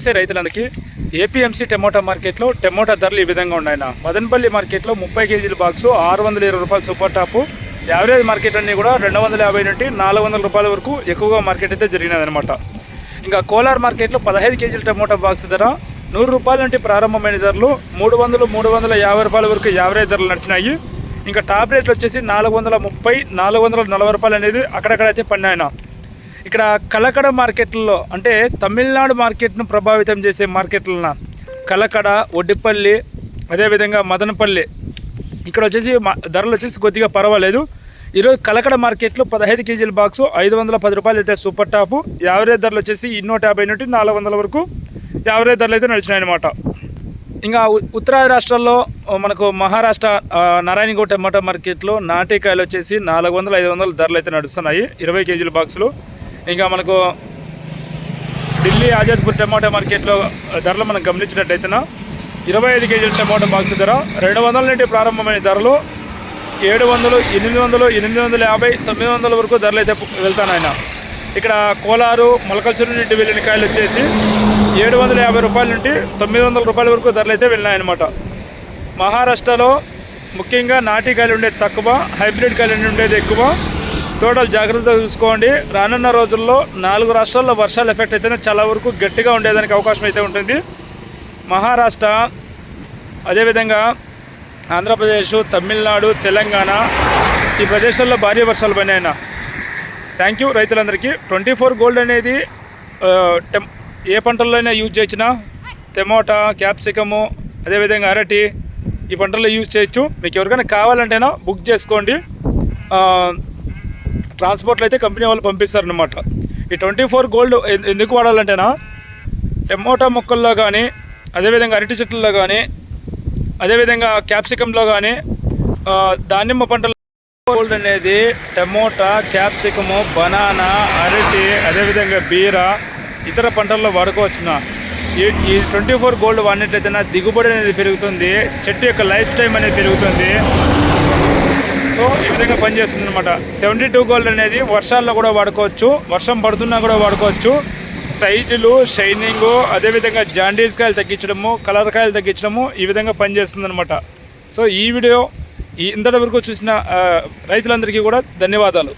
నమస్తే రైతులందరికీ APMC tomato మార్కెట్లో టమోటా ధరలు ఈ విధంగా ఉన్నాయన్న. మదనపల్లి మార్కెట్లో ముప్పై కేజీల బాక్సు ఆరు వందల ఇరవై రూపాయలు సూపర్ టాపు. యావరేజ్ మార్కెట్ అన్నీ కూడా రెండు వందల యాభై నుండి నాలుగు వందల రూపాయల వరకు ఎక్కువగా మార్కెట్ అయితే జరిగినదనమాట ఇంకా కోలార్ మార్కెట్లో పదహైదు కేజీల టమోటా బాక్స్ ధర నూరు రూపాయల నుండి ప్రారంభమైన ధరలు మూడు వందలు మూడు వందల యాభై రూపాయల వరకు యావరేజ్ ధరలు నడిచినాయి. ఇంకా టాప్ రేట్లు వచ్చేసి నాలుగు వందల ముప్పై నాలుగు వందల నలభై రూపాయలు అనేది అక్కడక్కడ అయితే పడినాయన. ఇక్కడ కలకడ మార్కెట్లలో అంటే తమిళనాడు మార్కెట్ను ప్రభావితం చేసే మార్కెట్లన కలకడ ఒడ్డిపల్లి అదేవిధంగా మదనపల్లి. ఇక్కడ వచ్చేసి మా- ధరలు వచ్చేసి కొద్దిగా పర్వాలేదు. ఈరోజు కలకడ మార్కెట్లో పదహైదు కేజీల బాక్సు ఐదు వందల పది రూపాయలు అయితే సూపర్ టాపు. యావరేజ్ ధరలు వచ్చేసి ఇన్నూట యాభై నుండి నాలుగు వందల వరకు యావరేజ్ ధరలు అయితే నడిచినాయన్నమాట. ఇంకా ఉత్తరాది రాష్ట్రాల్లో మనకు మహారాష్ట్ర నారాయణగూడ నారాయణగౌడ్ టమాటా మార్కెట్లో నాటికాయలు వచ్చేసి నాలుగు వందల ఐదు వందల ధరలు అయితే నడుస్తున్నాయి. ఇరవై కేజీల బాక్సులు. ఇంకా మనకు ఢిల్లీ ఆజాద్పూర్ టమాటా మార్కెట్లో ధరలు మనం గమనించినట్టయితేన ఇరవై ఐదు కేజీల టమాటా బాక్స్ ధర రెండు వందల నుండి ప్రారంభమైన ధరలు ఏడు వందలు ఎనిమిది వందలు ఎనిమిది వందల యాభై తొమ్మిది వందల వరకు ధరలు అయితే వెళ్తాను ఆయన. ఇక్కడ కోలారు మొలకల్చూరు నుండి వెళ్ళిన కాయలు వచ్చేసి ఏడు వందల యాభై రూపాయల నుండి తొమ్మిది వందల రూపాయల వరకు ధరలు అయితే వెళ్ళినాయన్నమాట మహారాష్ట్రలో ముఖ్యంగా నాటి కాయలు ఉండేది తక్కువ హైబ్రిడ్ కాయలు ఉండేది ఎక్కువ తోటలు జాగ్రత్తగా చూసుకోండి. రానున్న రోజుల్లో నాలుగు రాష్ట్రాల్లో వర్షాలు ఎఫెక్ట్ అయితే చాలా వరకు గట్టిగా ఉండేదానికి అవకాశం అయితే ఉంటుంది. మహారాష్ట్ర అదేవిధంగా ఆంధ్రప్రదేశ్ తమిళనాడు తెలంగాణ ఈ ప్రదేశాల్లో భారీ వర్షాలు పడినాయన. థ్యాంక్ యూ రైతులందరికీ. ట్వంటీ ఫోర్ గోల్డ్ అనేది టెం ఏ పంటల్లో అయినా యూజ్ చేసినా టమోటా క్యాప్సికము అదేవిధంగా అరటి ఈ పంటల్లో యూజ్ చేయొచ్చు. మీకు ఎవరికైనా కావాలంటేనా బుక్ చేసుకోండి. ట్రాన్స్పోర్ట్లో అయితే కంపెనీ వాళ్ళు పంపిస్తారనమాట ఈ ట్వంటీ ఫోర్ గోల్డ్ ఎందుకు వాడాలంటేనా? టమోటా మొక్కల్లో కానీ అదేవిధంగా అరటి చెట్లలో కానీ అదేవిధంగా క్యాప్సికంలో కానీ దానిమ్మ పంటలో గోల్డ్ అనేది టమోటా క్యాప్సికము బనానా అరటి అదేవిధంగా బీర ఇతర పంటల్లో వాడుకోవచ్చున? ఈ ఈ ట్వంటీ ఫోర్ గోల్డ్ వాడినట్లయితే నా దిగుబడి అనేది పెరుగుతుంది చెట్టు యొక్క లైఫ్ టైం అనేది పెరుగుతుంది సో ఈ విధంగా పనిచేస్తుంది అనమాట సెవెంటీ టూ గోల్డ్ అనేది వర్షాల్లో కూడా వాడుకోవచ్చు వర్షం పడుతున్నా కూడా వాడుకోవచ్చు. సైజులు షైనింగ్ అదేవిధంగా జాండీస్ కాయలు తగ్గించడము కలర్ కాయలు తగ్గించడము ఈ విధంగా పనిచేస్తుంది అనమాట సో ఈ వీడియో ఈ ఇంతటి వరకు చూసిన రైతులందరికీ కూడా ధన్యవాదాలు.